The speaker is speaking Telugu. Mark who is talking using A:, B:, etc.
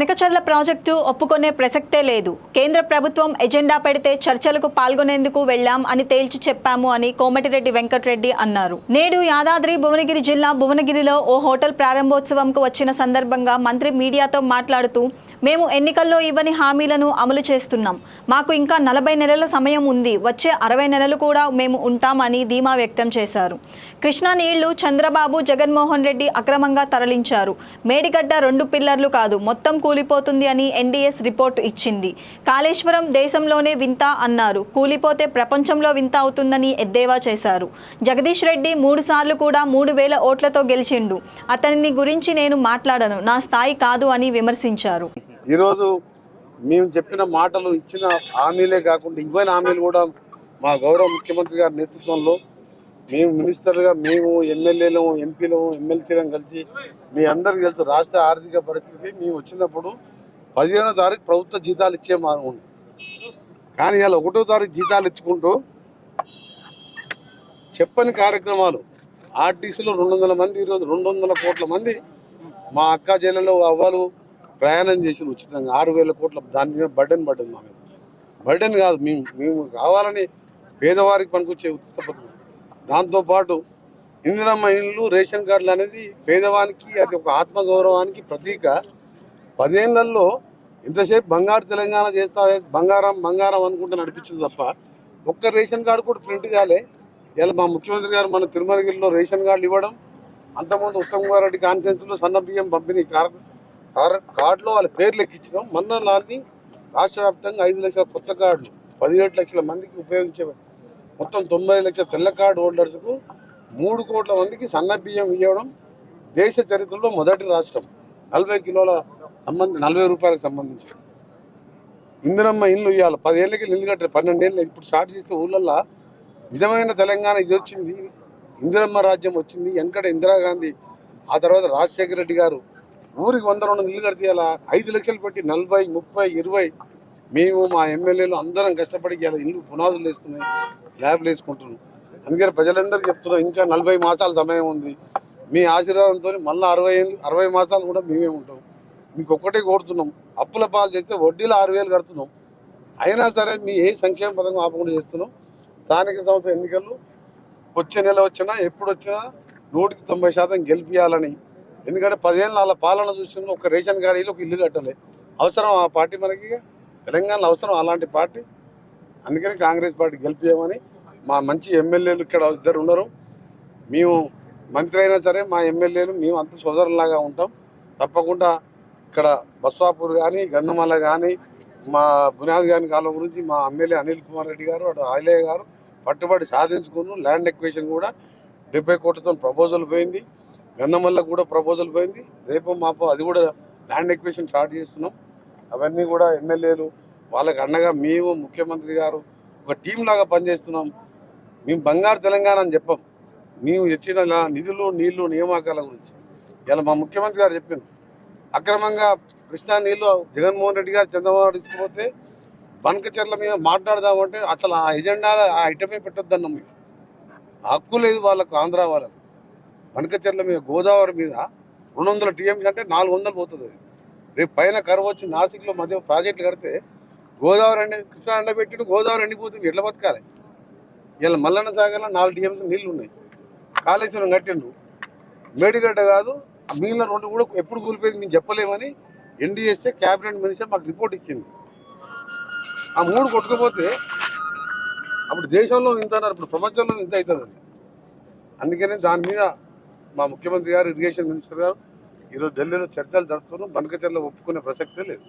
A: వెనకచర్ల ప్రాజెక్టు ఒప్పుకునే ప్రసక్తే లేదు. కేంద్ర ప్రభుత్వం ఎజెండా పెడితే చర్చలకు పాల్గొనేందుకు వెళ్ళాం అని తేల్చి చెప్పాము అని కోమటిరెడ్డి వెంకటరెడ్డి అన్నారు. నేడు యాదాద్రి భువనగిరి జిల్లా భువనగిరిలో ఓ హోటల్ ప్రారంభోత్సవంకు వచ్చిన సందర్భంగా మంత్రి మీడియాతో మాట్లాడుతూ మేము ఎన్నికల్లో ఇవ్వని హామీలను అమలు చేస్తున్నాం. మాకు ఇంకా నలభై నెలల సమయం ఉంది. వచ్చే అరవై నెలలు కూడా మేము ఉంటామని ధీమా వ్యక్తం చేశారు. కృష్ణా నీళ్ళు చంద్రబాబు జగన్మోహన్ రెడ్డి అక్రమంగా తరలించారు. మేడిగడ్డ రెండు పిల్లర్లు కాదు మొత్తం కూలిపోతుంది అని ఎన్డీఎస్ రిపోర్ట్ ఇచ్చింది. కాళేశ్వరం దేశంలోనే వింత అన్నారు. కూలిపోతే ప్రపంచంలో వింత అవుతుందని ఎద్దేవా చేశారు. జగదీష్ రెడ్డి మూడు సార్లు కూడా మూడు వేల ఓట్లతో గెలిచిండు. అతనిని గురించి నేను మాట్లాడను. నా స్థాయి కాదు అని విమర్శించారు.
B: ఈరోజు మేము చెప్పిన మాటలు ఇచ్చిన హామీలే కాకుండా ఇవ్వని హామీలు కూడా మా గౌరవ ముఖ్యమంత్రి గారి నేతృత్వంలో మేము మినిస్టర్లుగా మేము ఎమ్మెల్యేలు ఎంపీలు ఎమ్మెల్సీలను కలిసి మీ అందరికి తెలుసు రాష్ట్ర ఆర్థిక పరిస్థితి. మేము వచ్చినప్పుడు పదిహేనో తారీఖు ప్రభుత్వ జీతాలు ఇచ్చే మార్గం ఉంది కానీ ఇలా ఒకటో తారీఖు జీతాలు ఇచ్చుకుంటూ చెప్పని కార్యక్రమాలు. ఆర్టీసీలో రెండు వందల మంది ఈరోజు రెండు వందల కోట్ల మంది మా అక్క జైలలో అవ్వలు ప్రయాణం చేసి ఉచితంగా. ఆరు వేల కోట్ల దాని మీద బర్డెన్ పడ్డది మా మీద. బర్డెన్ కాదు మేము మేము కావాలని పేదవారికి పనికొచ్చే ఉచిత పథకం. దాంతోపాటు ఇందిరమ్మ ఇల్లు రేషన్ కార్డులు అనేది పేదవానికి అది ఒక ఆత్మగౌరవానికి ప్రతీక. పదేళ్ళలో ఇంతసేపు బంగారు తెలంగాణ చేస్తా బంగారం బంగారం అనుకుంటే నడిపించింది తప్ప ఒక్క రేషన్ కార్డు కూడా ప్రింట్ కాలే. ఇలా మా ముఖ్యమంత్రి గారు మన తిరుమలగిరిలో రేషన్ కార్డులు ఇవ్వడం అంతకుముందు ఉత్తమ్ కుమార్ రెడ్డి కాన్ఫరెన్స్లో సన్న బియ్యం పంపిణీ కార్ కార్డులో వాళ్ళ పేర్లు ఎక్కించడం మొన్న నాన్ని రాష్ట్ర వ్యాప్తంగా ఐదు లక్షల కొత్త కార్డులు పదిహేడు లక్షల మందికి ఉపయోగించే మొత్తం తొంభై లక్షల తెల్ల కార్డు హోల్డర్స్కు మూడు కోట్ల మందికి సన్న బియ్యం ఇవ్వడం దేశ చరిత్రలో మొదటి రాష్ట్రం. నలభై కిలోల సంబంధి నలభై రూపాయలకు సంబంధించి. ఇందిరమ్మ ఇల్లు ఇవ్వాలి పదేళ్ళకి ఇల్లు కట్టారు పన్నెండేళ్ళు ఇప్పుడు స్టార్ట్ చేస్తే ఊళ్ళల్లో నిజమైన తెలంగాణ ఇది వచ్చింది. ఇందిరమ్మ రాజ్యం వచ్చింది. వెనకట ఇందిరాగాంధీ ఆ తర్వాత రాజశేఖర రెడ్డి గారు ఊరికి వంద రెండు ఇల్లు కడితే ఐదు లక్షలు పెట్టి నలభై ముప్పై ఇరవై. మేము మా ఎమ్మెల్యేలు అందరం కష్టపడి ఇలా ఇల్లు పునాదులు వేస్తున్నాయి స్లాబ్లు వేసుకుంటున్నాం. అందుకని ప్రజలందరికీ చెప్తున్నాం ఇంకా నలభై మాసాల సమయం ఉంది. మీ ఆశీర్వాదంతో మళ్ళీ అరవై అరవై మాసాలు కూడా మేమే ఉంటాం. మీకు ఒక్కటే కోరుతున్నాం అప్పుల పాలు చేస్తే వడ్డీలు ఆరు వేలు కడుతున్నాం. అయినా సరే మీ ఏ సంక్షేమ పథకం ఆపకుండా చేస్తున్నాం. స్థానిక సంస్థ ఎన్నికలు వచ్చే నెల వచ్చినా ఎప్పుడు వచ్చినా నూటికి తొంభై శాతం గెలిపించాలని ఎందుకంటే పదిహేను వాళ్ళ పాలన చూసిన ఒక రేషన్ కార్డీలో ఒక ఇల్లు కట్టలే. అవసరం ఆ పార్టీ మనకి తెలంగాణలో అవసరం అలాంటి పార్టీ? అందుకని కాంగ్రెస్ పార్టీ గెలిపించమని మా మంచి ఎమ్మెల్యేలు ఇక్కడ ఇద్దరు ఉన్నారు. మేము మంత్రి అయినా సరే మా ఎమ్మెల్యేలు మేము అంత సోదరులాగా ఉంటాం. తప్పకుండా ఇక్కడ బస్వాపూర్ కానీ గంధమల్ల కానీ మా బునాది గాని కాలం గురించి మా ఎమ్మెల్యే అనిల్ కుమార్ రెడ్డి గారు అటు ఆయిలయ్య గారు పట్టుబడి సాధించుకున్నాం ల్యాండ్ ఎక్వేషన్ కూడా డెబ్బై కోట్లతో ప్రపోజల్ పోయింది. గంధమల్ల కూడా ప్రపోజల్ పోయింది. రేపు మాపు అది కూడా ల్యాండ్ ఎక్విషన్ స్టార్ట్ చేస్తున్నాం. అవన్నీ కూడా ఎమ్మెల్యేలు వాళ్ళకి అండగా మేము ముఖ్యమంత్రి గారు ఒక టీం లాగా పనిచేస్తున్నాం. మేము బంగారు తెలంగాణ అని చెప్పాం. మేము ఇచ్చిన నిధులు నీళ్ళు నియామకాల గురించి. ఇలా మా ముఖ్యమంత్రి గారు చెప్పింది అక్రమంగా కృష్ణా నీళ్ళు జగన్మోహన్ రెడ్డి గారు చంద్రబాబు తీసుకుపోతే బనకచర్ల మీద మాట్లాడదామంటే అసలు ఆ ఎజెండా ఆ ఐటమే పెట్టొద్దన్నాం మేము. హక్కు లేదు వాళ్ళకు ఆంధ్ర వాళ్ళకు. వనకచెర్ల మీద గోదావరి మీద రెండు వందల టీఎంసీ అంటే నాలుగు వందలు పోతుంది. రేపు పైన కరువు వచ్చి నాసిక్లో మధ్య ప్రాజెక్టులు కడితే గోదావరి ఎండ కృష్ణా ఎండబెట్టి గోదావరి ఎండిపోతుంది. ఎట్లా బతకాలి? ఇలా మల్లన్న సాగర్లో నాలుగు టీఎంసీ నీళ్ళు ఉన్నాయి. కాళేశ్వరం కట్టిండ్రు. మేడిగడ్డ కాదు ఆ మిగిలిన రెండు కూడా ఎప్పుడు కూలిపోయింది మేము చెప్పలేమని ఎన్డీఎస్ఏ క్యాబినెట్ మినిస్టర్ మాకు రిపోర్ట్ ఇచ్చింది. ఆ మూడు కొట్టుకుపోతే అప్పుడు దేశంలో ఇంత అన్నారు ఇప్పుడు ప్రపంచంలో ఇంత అవుతుంది అది. దాని మీద మా ముఖ్యమంత్రి గారు ఇరిగేషన్ మినిస్టర్ గారు ఈరోజు ఢిల్లీలో చర్చలు జరుపుతున్నాం బనకచర్ల ఒప్పుకునే ప్రసక్తే లేదు.